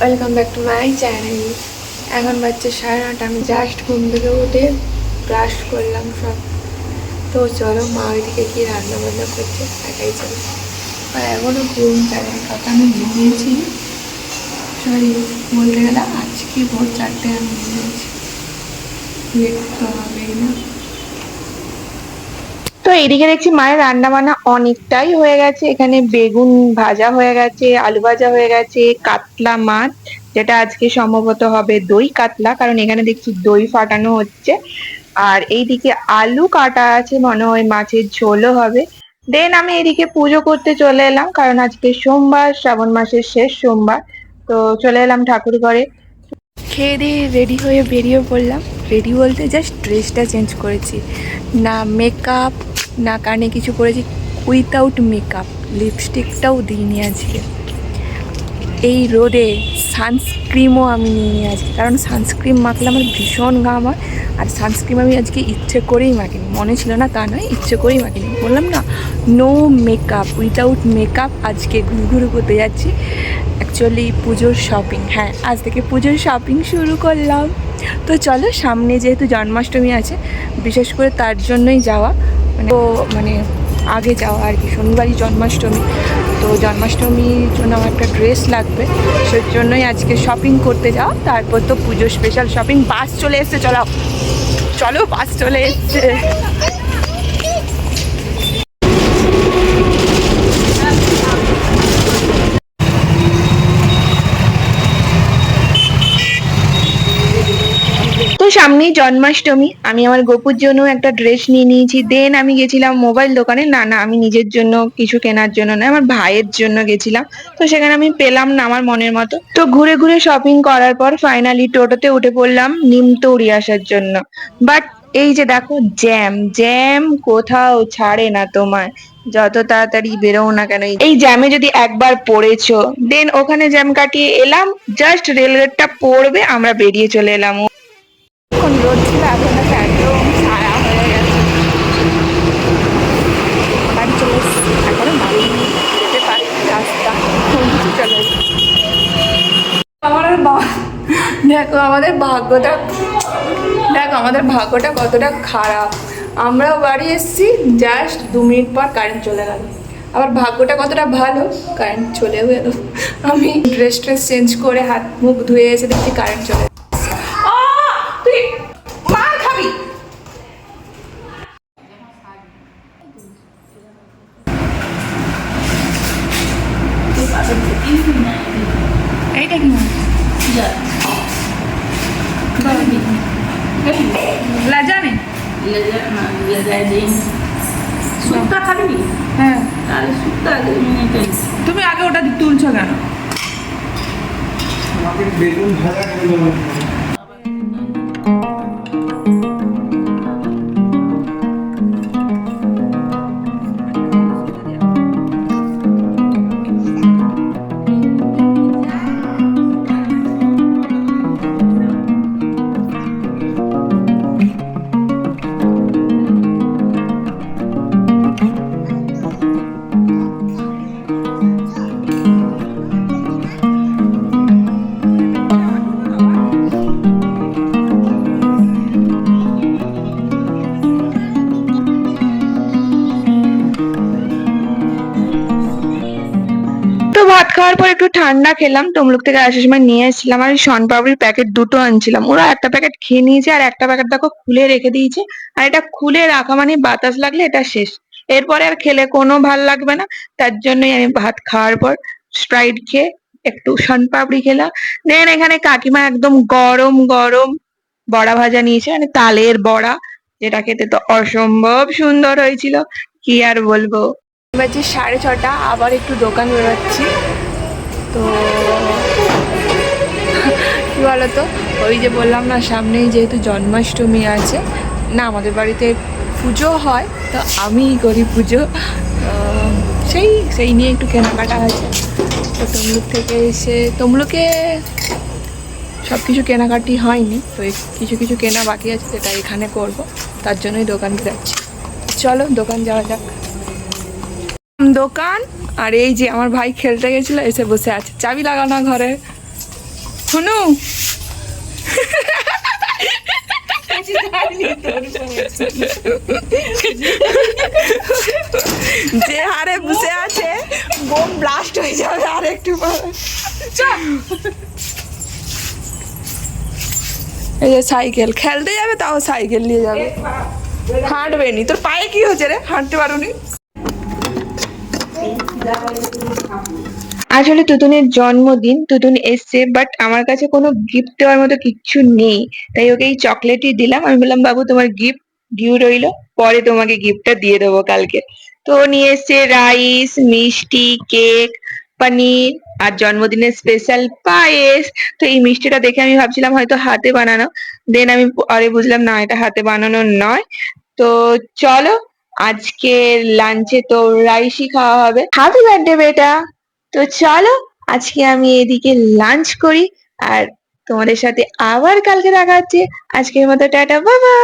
Welcome back to my channel এখন বাচ্চা সাড়ে নটা, আমি জাস্ট ঘুম থেকে উঠে ব্রাশ করলাম সব। তো চলো মা ওইদিকে গিয়ে রান্না বান্না করছে, একাই চলো। আর এখনও ঘুম চাই কথা আমি ঘুমিয়েছি। সরি বলতে গেলে আজকে ভোর চারটে আমি ঘুমিয়েছি। লেট তো হবেই না। তো এদিকে দেখছি মায়ের রান্না বান্না অনেকটাই হয়ে গেছে। এখানে বেগুন ভাজা হয়ে গেছে, আলু ভাজা হয়ে গেছে, কাতলা মাছ, যেটা আজকে সম্ভবত হবে দই কাতলা, কারণ এখানে দেখছি দই ফাটানো হচ্ছে। আর এইদিকে আলু কাটা আছে, মনে হয় মাছের ঝোলও হবে। দেন আমি এদিকে পুজো করতে চলে এলাম, কারণ আজকে সোমবার, শ্রাবণ মাসের শেষ সোমবার। তো চলে এলাম ঠাকুর ঘরে। খেয়ে দিয়ে রেডি হয়ে বেরিয়ে পড়লাম। রেডি বলতে জাস্ট ড্রেসটা চেঞ্জ করেছি। না মেকআপ না কানে কিছু করেছি উইথাউট মেকআপ লিপস্টিকটাও দিয়ে নিয়ে আজকে। এই রোদে সানস্ক্রিমও আমি নিয়ে নিয়ে আছি কারণ সানস্ক্রিম মাখলে আমার ভীষণ ঘাম হয়, আর সানস্ক্রিম আমি আজকে ইচ্ছে করেই মাখিনি। মনে ছিল না তা নয়, ইচ্ছে করেই মাখিনি। বললাম, না নো মেকআপ উইথাউট মেকআপ আজকে ঘুরঘুরু করতে যাচ্ছি। অ্যাকচুয়ালি পুজোর শপিং হ্যাঁ আজ থেকে পুজোর শপিং শুরু করলাম। তো চলো, সামনে যেহেতু জন্মাষ্টমী আছে, বিশেষ করে তার জন্যই যাওয়া। মানে তো মানে আগে যাওয়া আর কি, শনিবারই জন্মাষ্টমী। তো জন্মাষ্টমীর জন্য আমার একটা ড্রেস লাগবে সেই জন্যই আজকে শপিং করতে যাও তারপর তো পুজো স্পেশাল শপিং বাস চলে এসছে, চলো। চলো বাস চলে এসছে। সামনেই জন্মাষ্টমী। আমি আমার গোপুর জন্য একটা ড্রেস নিয়ে নিয়েছি। দেন আমি গেছিলাম মোবাইল দোকানে। না না, আমি নিজের জন্য কিছু কেনার জন্য না আমার ভাইয়ের জন্য গেছিলাম। তো সেখানে আমি পেলাম না আমার মনের মতো। তো ঘুরে ঘুরে শপিং করার পর ফাইনালি টোটোতে উঠে পড়লাম নিমতৌড়ি আসার জন্য। বাট এই যে দেখো জ্যাম জ্যাম কোথাও ছাড়ে না তোমায়। যত তাড়াতাড়ি বেরো না কেন। এই জ্যামে যদি একবার পড়েছো দেন ওখানে জ্যাম কাটিয়ে এলাম। জাস্ট রেলগেটটা পড়বে, আমরা বেরিয়ে চলে এলাম। এখন রোদ ছিল, এখন একদম ছায়া হয়ে গেছে। বাড়ি চলে এসেছি। এখনও বাড়ি যেতে পারি রাস্তা। কিছু চলে আমাদের দেখো, আমাদের ভাগ্যটা দেখো, আমাদের ভাগ্যটা কতটা খারাপ। আমরাও বাড়ি এসেছি জাস্ট দু মিনিট পর কারেন্ট চলে গেল। আবার ভাগ্যটা কতটা ভালো কারেন্ট চলেও এলো আমি ড্রেস ট্রেস চেঞ্জ করে হাত মুখ ধুয়ে এসে দেখছি কারেন্ট চলে এসেছে। আহ! তুই মার খাবি এইটা কি? লাজা নেই শুক্তা খাবি হ্যাঁ তাহলে শুক্তা তুমি আগে ওটা তুলছো কেন খাওয়ার পর একটু ঠান্ডা খেলাম, তমলুক থেকে আসার সময় নিয়ে এসেছিলাম আর শনপাপড়ির প্যাকেট দুটো আনছিলাম। ওরা একটা প্যাকেট খেয়ে নিয়েছে আর একটা প্যাকেট দেখো খুলে রেখে দিয়েছে। আর এটা খুলে রাখা মানে বাতাস লাগলে এটা শেষ। এরপরে আর খেলে কোনো ভালো লাগবে না, তার জন্যই আমি ভাত খাওয়ার পর স্প্রাইট খেয়ে একটু শনপাপড়ি খেলাম। দেন এখানে কাকিমা একদম গরম গরম বড়া ভাজা নিয়েছে মানে তালের বড়া, যেটা খেতে তো অসম্ভব সুন্দর হয়েছিল। কি আর বলব? বাজে সাড়ে ছটা, আবার একটু দোকান বেরোচ্ছি। তো কি বলতো? ওই যে বললাম না, সামনেই যেহেতু জন্মাষ্টমী আছে, না, আমাদের বাড়িতে পুজো হয়, তো আমিই করি পুজো। সেই সেই নিয়ে একটু কেনাকাটা আছে। তো তমলুক থেকে এসে, তমলুকে সব কিছু কেনাকাটি হয়নি, তো কিছু কিছু কেনা বাকি আছে, সেটা এখানে করব, তার জন্যই দোকান যাচ্ছি। চলো, দোকান যাওয়া যাক। দোকান? আর এই যে আমার ভাই খেলতে গেছিল, এসে বসে আছে। চাবি লাগানো ঘরে। হুনু যে হারে বসে আছে, বোম ব্লাস্ট হয়ে যাবে আর একটু এই যে সাইকেল, খেলতে যাবে তাও সাইকেল নিয়ে যাবে। হাঁটবে নি। তোর পায়ে কি হচ্ছে রে? হাঁটতে পারোনি? আসলে তুতুনের জন্মদিন, তুতুন এসছে বাট আমার কাছে কোনো গিফট দেওয়ার মতো কিচ্ছু নেই। তাই ওকে এই চকলেটই দিলাম। আমি বললাম, বাবু, তোমার গিফট ডিউ রইল। পরে তোমাকে গিফটটা দিয়ে দেবো কালকে। তো নিয়ে এসছে রাইস মিষ্টি কেক পনির আর জন্মদিনের স্পেশাল পায়েস। তো এই মিষ্টিটা দেখে আমি ভাবছিলাম, হয়তো হাতে বানানো। দেন আমি পরে বুঝলাম, না, এটা হাতে বানানো নয়। তো চলো আজকে লাঞ্চে তো রাইসই খাওয়া হবে। হ্যাপি বার্থডে বেটা। তো চলো, আজকে আমি এদিকে লাঞ্চ করি আর তোমাদের সাথে আবার কালকে দেখা হচ্ছে। আজকের মতো টাটা বাবা